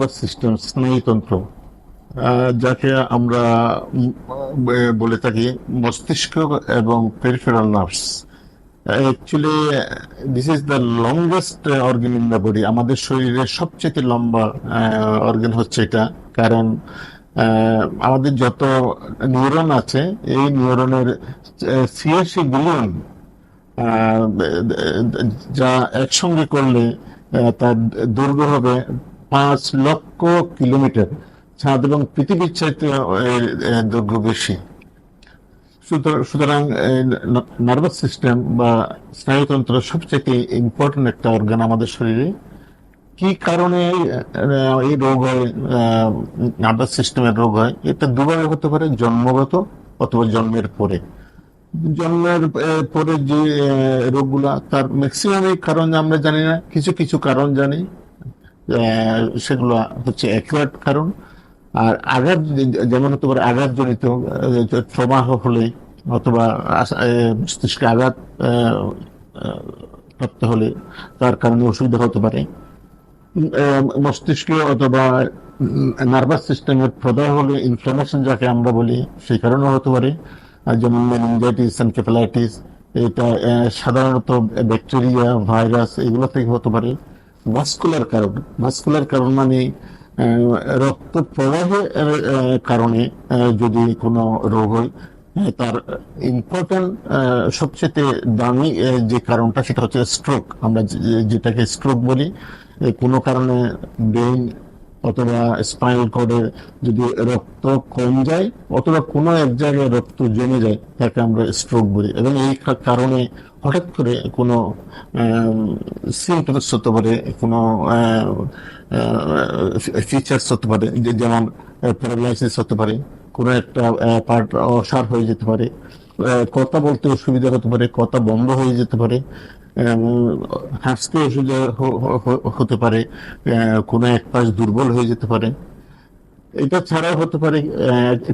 Nervous system স্নায়ুতন্ত্র যাকে আমরা বলে থাকি মস্তিষ্ক এবং peripheral nerves actually this is the longest organ in the body আমাদের শরীরের সবচেয়ে লম্বা অর্গান হচ্ছে এটা। কারণ আমাদের যত নিউরন আছে, এই নিউরনের ছিয়াশি বিলিয়ন যা একসঙ্গে করলে তার দৈর্ঘ্য হবে পাঁচ লক্ষ কিলোমিটার। চাঁদ এবং পৃথিবীর চাইতে দৈর্ঘ্য বেশি। সুতরাং- নার্ভাস সিস্টেম বা স্নায়ুতন্ত্র সবচেয়ে ইম্পর্টেন্ট একটা অর্গান আমাদের শরীরে। কি কারণে এই রোগ হয় নার্ভাস সিস্টেমের রোগ হয়, এটা দুভাবে হতে পারে জন্মগত অথবা জন্মের পরে। জন্মের পরে যে রোগগুলা, তার ম্যাক্সিমামই কারণ আমরা জানি না, কিছু কিছু কারণ জানি। সেগুলো হচ্ছে অ্যাকুয়ার্ড কারণ আর আঘাত যেমন হতে পারে আঘাতজনিত ট্রমা হলে অথবা মস্তিষ্কে আঘাত প্রাপ্ত হলে তার কারণে অসুবিধা হতে পারে। মস্তিষ্কে অথবা নার্ভাস সিস্টেমের প্রদাহ হলে ইনফ্লামেশন যাকে আমরা বলি, সেই কারণেও হতে পারে। যেমন মেনিনজাইটিস এনকেফালাইটিস এটা সাধারণত ব্যাকটেরিয়া ভাইরাস এগুলো থেকে হতে পারে। ভাস্কুলার কারণ ভাস্কুলার কারণ মানে রক্ত প্রবাহের কারণে যদি কোনো রোগ হয় তার ইম্পর্টেন্ট সবচেয়ে দামি যে কারণটা সেটা হচ্ছে স্ট্রোক আমরা যেটাকে স্ট্রোক বলি কোনো কারণে ব্রেন অথবা স্পাইনাল কর্ডে যদি রক্ত কম যায়, অথবা কোনো এক জায়গায় রক্ত জমে যায়, তাকে আমরা স্ট্রোক বলি। এবং এই কারণে হঠাৎ করে কোনো সিমটমস হতে পারে, কোনো ফিচার্স হতে পারে যেমন প্যারালাইসিস হতে পারে, কোনো একটা পার্ট অসার হয়ে যেতে পারে। কথা বলতে অসুবিধা হতে পারে, কথা বন্ধ হয়ে যেতে পারে হাসতে অসুবিধা হতে পারে কোনো এক পাশ দুর্বল হয়ে যেতে পারে। এটা ছাড়া হতে পারে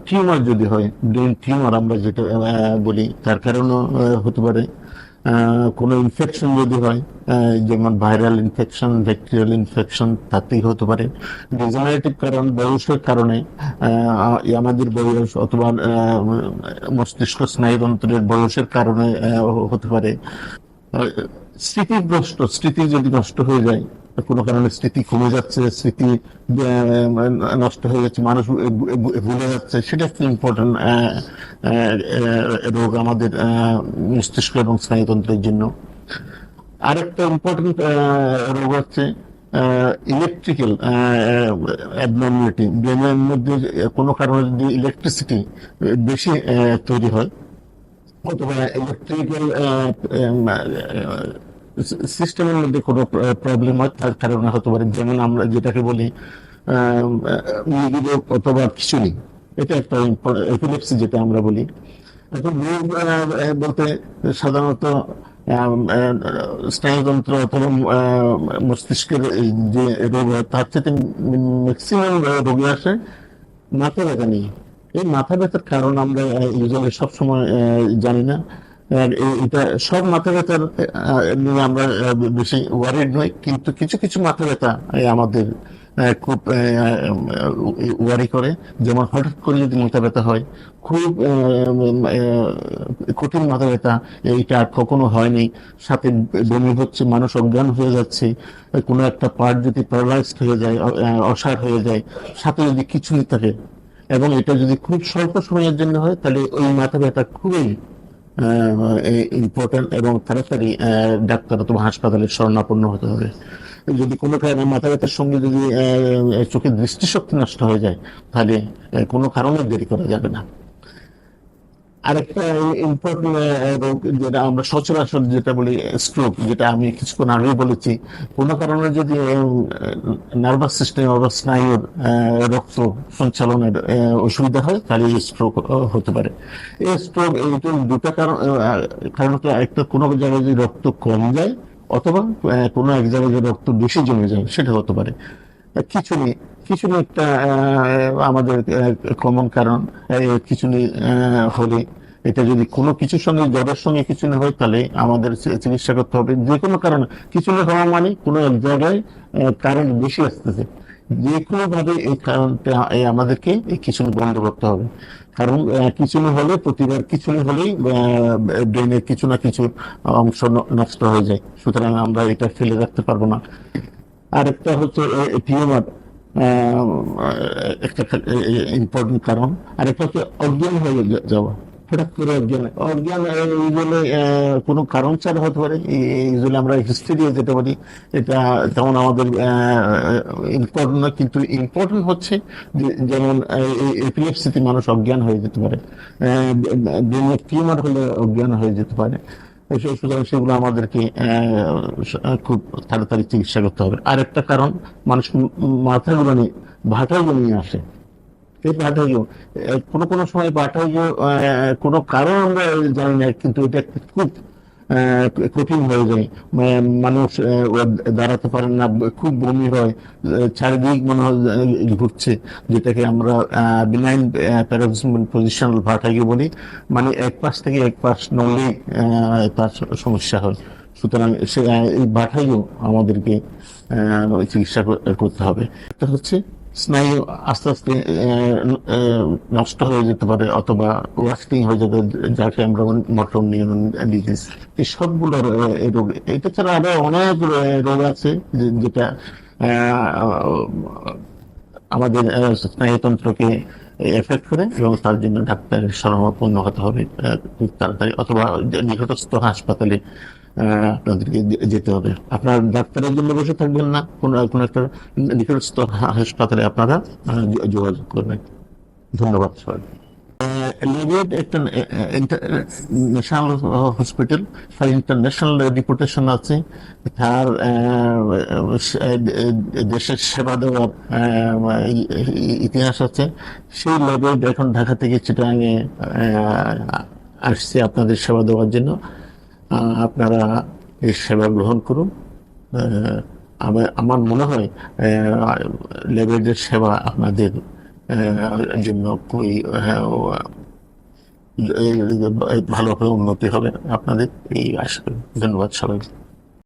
টিউমার যদি হয়, ব্রেন টিউমার আমরা যেটা বলি, তার কারণও হতে পারে। কোনো ইনফেকশন যদি হয় যেমন ভাইরাল ইনফেকশন ব্যাকটেরিয়াল ইনফেকশন তাতেই হতে পারে। ডিজেনারেটিভ কারণ, বয়সের কারণে আমাদের বয়স অথবা মস্তিষ্ক স্নায়ুতন্ত্রের বয়সের কারণে হতে পারে। স্মৃতি নষ্ট স্মৃতি যদি নষ্ট হয়ে যায় কোনো কারণে স্মৃতি কমে যাচ্ছে, স্মৃতি নষ্ট হয়ে যাচ্ছে, মানুষ ভুলে যাচ্ছে, সেটা একটা ইম্পর্টেন্ট রোগ আমাদের মস্তিষ্ক এবং স্নায়ুতন্ত্রের জন্য। আরেকটা ইম্পর্টেন্ট রোগ হচ্ছে ইলেকট্রিক্যাল অ্যাবনর্মালিটি ব্রেনের মধ্যে কোনো কারণে যদি ইলেকট্রিসিটি বেশি তৈরি হয়, অথবা ইলেকট্রিক্যাল সিস্টেমের মধ্যে কোনো প্রবলেম হয়, তার কারণে হতে পারে, যেমন আমরা যেটাকে বলি অথবা খিচুড়ি এটা একটা এপিলেপসি যেটা আমরা বলি। এখন বলতে সাধারণত স্নায়ুতন্ত্র অথবা মস্তিষ্কের যে রোগ হয়, তার থেকে ম্যাক্সিমাম রোগী আসে মাথা ব্যথা নিয়ে। এই মাথা ব্যথার কারণ আমরা ইউজুয়ালি সবসময় জানি না। এটা সব মাথা ব্যথার নিয়ে আমরা বেশি ওয়ারিড নই। কিন্তু কিছু কিছু মাথা ব্যথা আমাদের খুব ওয়ারি করে। যেমন হঠাৎ করে যদি মাথা ব্যথা হয়, খুব কঠিন মাথা ব্যথা এইটা আর কখনো হয়নি। সাথে বমি হচ্ছে, মানুষ অজ্ঞান হয়ে যাচ্ছে কোনো একটা পার্ট যদি প্যারালাইজড হয়ে যায় অসার হয়ে যায়, সাথে যদি কিছু থাকে, এবং এটা যদি খুব স্বল্প সময়ের জন্য হয়, তাহলে ওই মাথা ব্যথা খুবই ইম্পর্টেন্ট এবং তাড়াতাড়ি ডাক্তার অথবা হাসপাতালে স্বর্ণাপন্ন হতে হবে। যদি কোনো কারণে মাথা ব্যথার সঙ্গে যদি চোখের দৃষ্টিশক্তি নষ্ট হয়ে যায়, তাহলে কোনো কারণে দেরি করা যাবে না। আরেকটা ইম্পর্টেন্ট রোগ যেটা আমরা সচরাচর যেটা বলি স্ট্রোক যেটা আমি কিছুক্ষণ আগে বলেছি। কোনো কারণে যদি নার্ভাস সিস্টেম বা স্নায়ুর রক্ত সঞ্চালনের অসুবিধা হয়, তাহলে স্ট্রোক হতে পারে। এই স্ট্রোক এইটা দুটা কারণ কারণত একটা কোনো জায়গায় যদি রক্ত কম যায়, অথবা কোনো এক জায়গায় যদি রক্ত বেশি জমে যায়, সেটা হতে পারে। খিচুড়ি খিচুড়ি একটা আমাদের কমন কারণ খিচুড়ি হলে। এটা যদি কোনো কিছুর সঙ্গে জ্বরের সঙ্গে খিচুড়ি হয় তাহলে আমাদের চিকিৎসা করতে হবে। যে কোনো কারণে খিচুড়ি হওয়া মানে কোনো এক জায়গায় কারেন্ট বেশি আসতেছে। যে কোনো ভাবে এই কারণটা আমাদেরকে এই কিচুনি বন্ধ করতে হবে। কারণ আহ, কিচুনি হলে প্রতিবার কিচুনি হলেই ব্রেনের কিছু না কিছু অংশ ন- নষ্ট হয়ে যায়। সুতরাং আমরা এটা ফেলে রাখতে পারব না। আরেকটা হচ্ছে টিউমার একটা ইম্পর্টেন্ট কারণ। আরেকটা হচ্ছে অজ্ঞান হয়ে যাওয়া। হঠাৎ করে অজ্ঞান অজ্ঞান ইউজুয়ালি কোনো কারণ ছাড়া হতে পারে। ইউজুয়ালি আমরা হিস্টেরিয়া যেতে পারি। এটা তেমন আমাদের ইম্পর্টেন্ট না, কিন্তু ইম্পর্টেন্ট হচ্ছে যেমন এপিলেপসিতে মানুষ অজ্ঞান হয়ে যেতে পারে। টিউমার হলে অজ্ঞান হয়ে যেতে পারে। সুতরাং সেগুলো আমাদেরকে খুব তাড়াতাড়ি চিকিৎসা করতে হবে। আরেকটা কারণ মানুষ মাথাগুলো নিয়ে ভাটাগুলো নিয়ে আসে। এই আহ, কোনো কোনো সময় পাঠাইও কোনো কারণ আমরা জানি না কিন্তু এটা খুব কঠিন হয়ে যায়। মানে মানুষ দাঁড়াতে পারেন না, খুব বমি হয় চারিদিক মনে হয় ঘুরছে, যেটাকে আমরা বিনাইন প্যারাক্সিমাল পজিশনাল ভাটাকে বলি। মানে এক পাশ থেকে এক পাশ নড়লেই তার সমস্যা হয়। সুতরাং সে এই বাধাইও আমাদেরকে চিকিৎসা করতে হবে। এটা হচ্ছে স্নায়ু আস্তে আস্তে নষ্ট হয়ে যেতে পারে অথবা ওয়াস্টিং হয়ে যেতে যাকে আমরা মটর নিউরন ডিজিজ এই সবগুলো রোগ, এটা ছাড়া আরও অনেক রোগ আছে যেটা আমাদের স্নায়ুতন্ত্রকে এফেক্ট করে এবং তার জন্য ডাক্তারের শরণাপন্ন হতে হবে খুব তাড়াতাড়ি অথবা নিকটস্থ হাসপাতালে আপনাদেরকে যেতে হবে। আপনার ডাক্তারের জন্য বসে থাকবেন না, কোন একটা নিকটস্থ হাসপাতালে আপনারা যোগাযোগ করবেন। ধন্যবাদ সবাই একটা ন্যাশনাল হসপিটাল ইন্টারন্যাশনাল আছে। তার দেশের সেবা দেওয়ার ইতিহাস আছে। সেই লেগেট এখন ঢাকা থেকে চিটাঙে আসছে আপনাদের সেবা দেওয়ার জন্য। আপনারা এই সেবা গ্রহণ করুন। আমার মনে হয় লেবেলের সেবা আপনাদের জন্য খুবই ভালোভাবে উন্নতি হবে আপনাদের। এই আশা করি। ধন্যবাদ সবাই